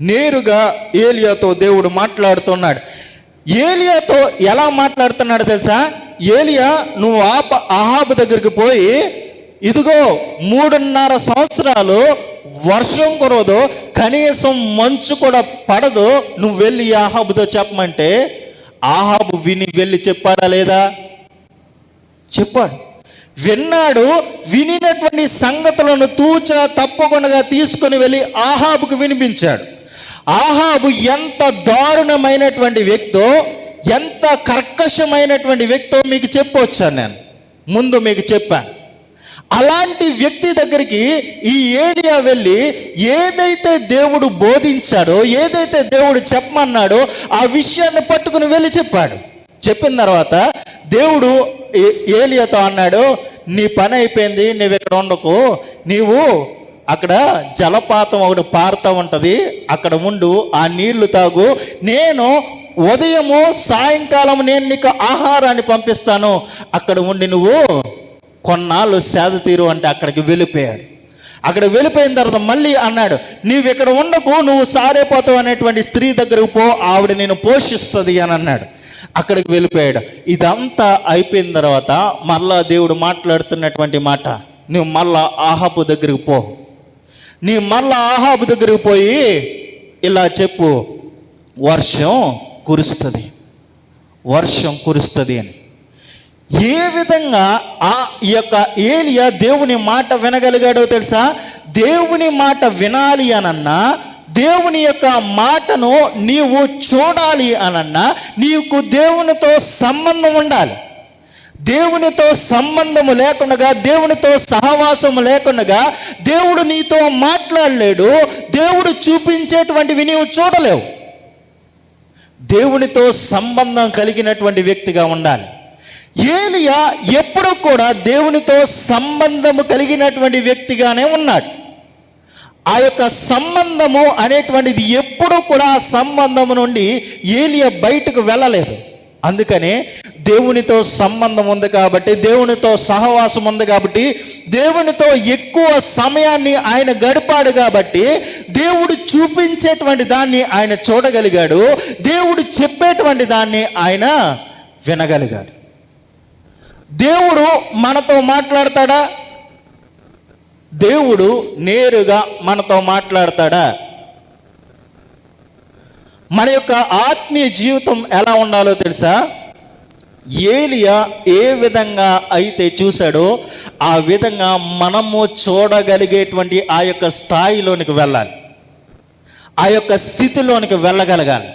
నేరుగా ఏలియాతో దేవుడు మాట్లాడుతున్నాడు. ఏలియాతో ఎలా మాట్లాడుతున్నాడు తెలుసా? ఏలియా నువ్వు ఆప అహాబు దగ్గరికి పోయి ఇదిగో మూడున్నర సంవత్సరాలు వర్షం కురవదు కనీసం మంచు కూడా పడదు నువ్వు వెళ్ళి ఆహాబుతో చెప్పమంటే ఆహాబు విని వెళ్ళి చెప్పాడా లేదా? చెప్పాడు. విన్నాడు వినినటువంటి సంగతులను తూచ తప్పకుండా తీసుకొని వెళ్ళి ఆహాబుకు వినిపించాడు. ఆహాబు ఎంత దారుణమైనటువంటి వ్యక్తో ఎంత కర్కశమైనటువంటి వ్యక్తో మీకు చెప్పొచ్చాను నేను. ముందు మీకు చెప్పాను అలాంటి వ్యక్తి దగ్గరికి ఈ ఏడియా వెళ్ళి ఏదైతే దేవుడు బోధించాడో ఏదైతే దేవుడు చెప్పమన్నాడో ఆ విషయాన్ని పట్టుకుని వెళ్ళి చెప్పాడు. చెప్పిన తర్వాత దేవుడు ఏ- ఏలియాతో అన్నాడు నీ పని అయిపోయింది నువ్వు ఇక్కడ ఉండకు. నీవు అక్కడ జలపాతం ఒకటి పారుతూ ఉంటుంది. అక్కడ ఉండు ఆ నీళ్ళు తాగు. నేను ఉదయము సాయంకాలం నేను నీకు ఆహారాన్ని పంపిస్తాను. అక్కడ ఉండి నువ్వు కొన్నాళ్ళు సేద తీరు అంటే అక్కడికి వెళ్ళిపోయాడు. అక్కడ వెళ్ళిపోయిన తర్వాత మళ్ళీ అన్నాడు నీవు ఇక్కడ ఉండకు నువ్వు సారేపోతావు అనేటువంటి స్త్రీ దగ్గరకు పో ఆవిడ నేను పోషిస్తుంది అని అన్నాడు. అక్కడికి వెళ్ళిపోయాడు. ఇదంతా అయిపోయిన తర్వాత మళ్ళా దేవుడు మాట్లాడుతున్నటువంటి మాట నువ్వు మళ్ళా ఆహాపు దగ్గరికి పో. నీ మళ్ళా ఆహాబు దగ్గరికి పోయి ఇలా చెప్పు వర్షం కురుస్తుంది వర్షం కురుస్తుంది అని. ఏ విధంగా ఆ యొక్క ఏలియా దేవుని మాట వినగలిగాడో తెలుసా? దేవుని మాట వినాలి అనన్నా దేవుని యొక్క మాటను నీవు చూడాలి అనన్నా నీకు దేవునితో సంబంధం ఉండాలి. దేవునితో సంబంధము లేకుండా దేవునితో సహవాసము లేకుండా దేవుడు నీతో మాట్లాడలేడు. దేవుడు చూపించేటువంటివి నీవు చూడలేవు. దేవునితో సంబంధం కలిగినటువంటి వ్యక్తిగా ఉండాలి. ఏలియా ఎప్పుడు కూడా దేవునితో సంబంధము కలిగినటువంటి వ్యక్తిగానే ఉన్నాడు. ఆ యొక్క సంబంధము అనేటువంటిది ఎప్పుడూ కూడా ఆ సంబంధము నుండి ఏలియా బయటకు వెళ్ళలేదు. అందుకనే దేవునితో సంబంధం ఉంది కాబట్టి దేవునితో సహవాసం ఉంది కాబట్టి దేవునితో ఎక్కువ సమయాన్ని ఆయన గడిపాడు కాబట్టి దేవుడు చూపించేటువంటి దాన్ని ఆయన చూడగలిగాడు దేవుడు చెప్పేటువంటి దాన్ని ఆయన వినగలిగాడు. దేవుడు మనతో మాట్లాడతాడా? దేవుడు నేరుగా మనతో మాట్లాడతాడా? మన యొక్క ఆత్మీయ జీవితం ఎలా ఉండాలో తెలుసా? ఏలియా ఏ విధంగా అయితే చూశాడో ఆ విధంగా మనము చూడగలిగేటువంటి ఆ యొక్క స్థాయిలోనికి వెళ్ళాలి. ఆ యొక్క స్థితిలోనికి వెళ్ళగలగాలి.